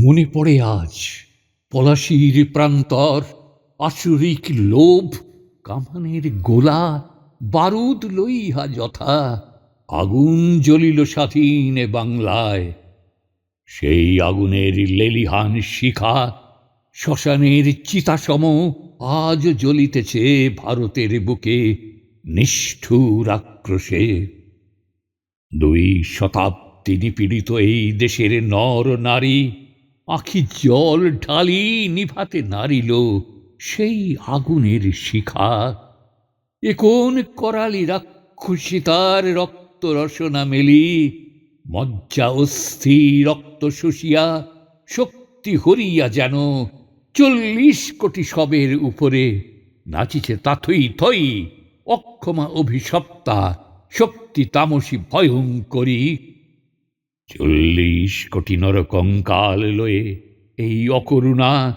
মনে পড়ে আজ পলাশির প্রান্তর আসুরিক লোভ কামানের গোলা, বারুদ লইহা যথা, আগুন জ্বলিল স্বাধীন বাংলায়। সেই আগুনের লেলিহান শিখা, শ্মশানের চিতাসম আজ জ্বলিতেছে ভারতের বুকে নিষ্ঠুর আক্রোশে। দুই শতাব্দী নিপীড়িত এই দেশের নর নারী আখি জল ঢালি নিভাতে নারিল সেই আগুনের শিখা। এ কোন করালি রাক্ষসিতার রক্ত রসনা মেলি? মজ্জা অস্থি রক্ত শুষিয়া, শক্তি হরিয়া যেন চল্লিশ কোটি সবের উপরে। নাচিছে তাথই থই অক্ষমা অভিশপ্তা, শক্তি তামসী ভয়ঙ্করী। চল্লিশ কোটি নরকঙ্কাল লয়ে এই অকরুণা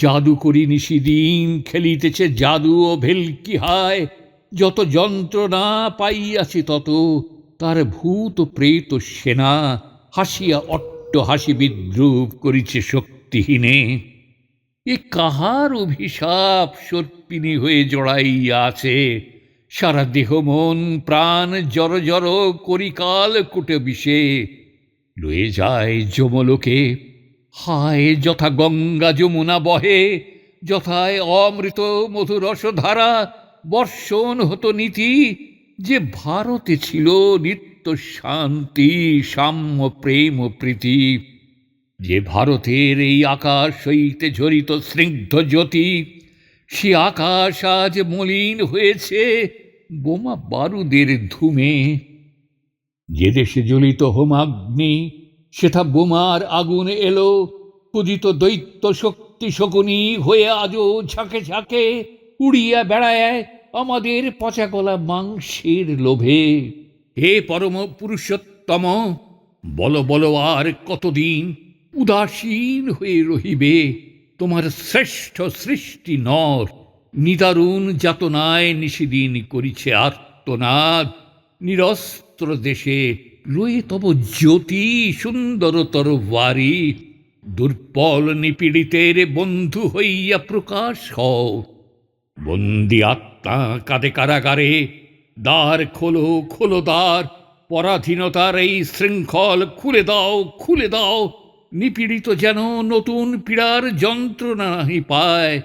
জাদু করি নিশিদিন খেলিতেছে জাদু ও ভেলকি হায় যত যন্ত্রণা পাইয়াছি তত তার ভূত প্রেত সেনা হাসিয়া অট্ট হাসি বিদ্রুপ করিছে শক্তিহীনে। এ কাহার অভিশাপ সর্পিনী হয়ে জড়াইয়া আছে? সারা দেহ মন প্রাণ জর জর করিকাল কুটে বিষে। লয়ে যায় যমলোকে। হায়, যথা গঙ্গা যমুনা বহে, যথায় অমৃত মধুরসধারা, বর্ষণ হতো নীতি, যে ভারতে ছিল নিত্য শান্তি, সাম্য, প্রেম, প্রীতি। যে ভারতের এই আকাশ হইতে ঝরিত স্নিগ্ধ জ্যোতি, সে আকাশ আজ মলিন হয়েছে বোমা বারুদের ধুমে। যে দেশে জ্বলিত হোমাগ্নি, সেথা বোমার আগুন এলো, পূজিত দৈত্য শক্তি শকুনি হয়ে আজও ঝাঁকে ঝাঁকে উড়িয়া বেড়ায় আমাদের পচাগলা মাংসের লোভে। হে পরম পুরুষোত্তম, বল বল, আর কতদিন উদাসীন হয়ে রহিবে? তোমার শ্রেষ্ঠ সৃষ্টি নর, নিদারুণ যাতনায় নিষিদিন করিছে আর্তনাদ। নিরস্ত্র দেশে লয়ে তব জ্যোতি সুন্দরতর বাড়ি দুর্বল নিপীড়িতের বন্ধু হইয়া প্রকাশ হও। বন্দি আত্মা কাঁদে কারাগারে, দ্বার খোলো খোলো দ্বার। পরাধীনতার এই শৃঙ্খল খুলে দাও খুলে দাও। নিপীড়িত যেন নতুন পীড়ার যন্ত্রণা পায়।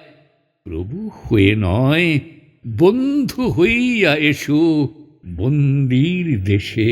প্রভু হয়ে নয়, বন্ধু হইয়া এসো। বন্দির দেশে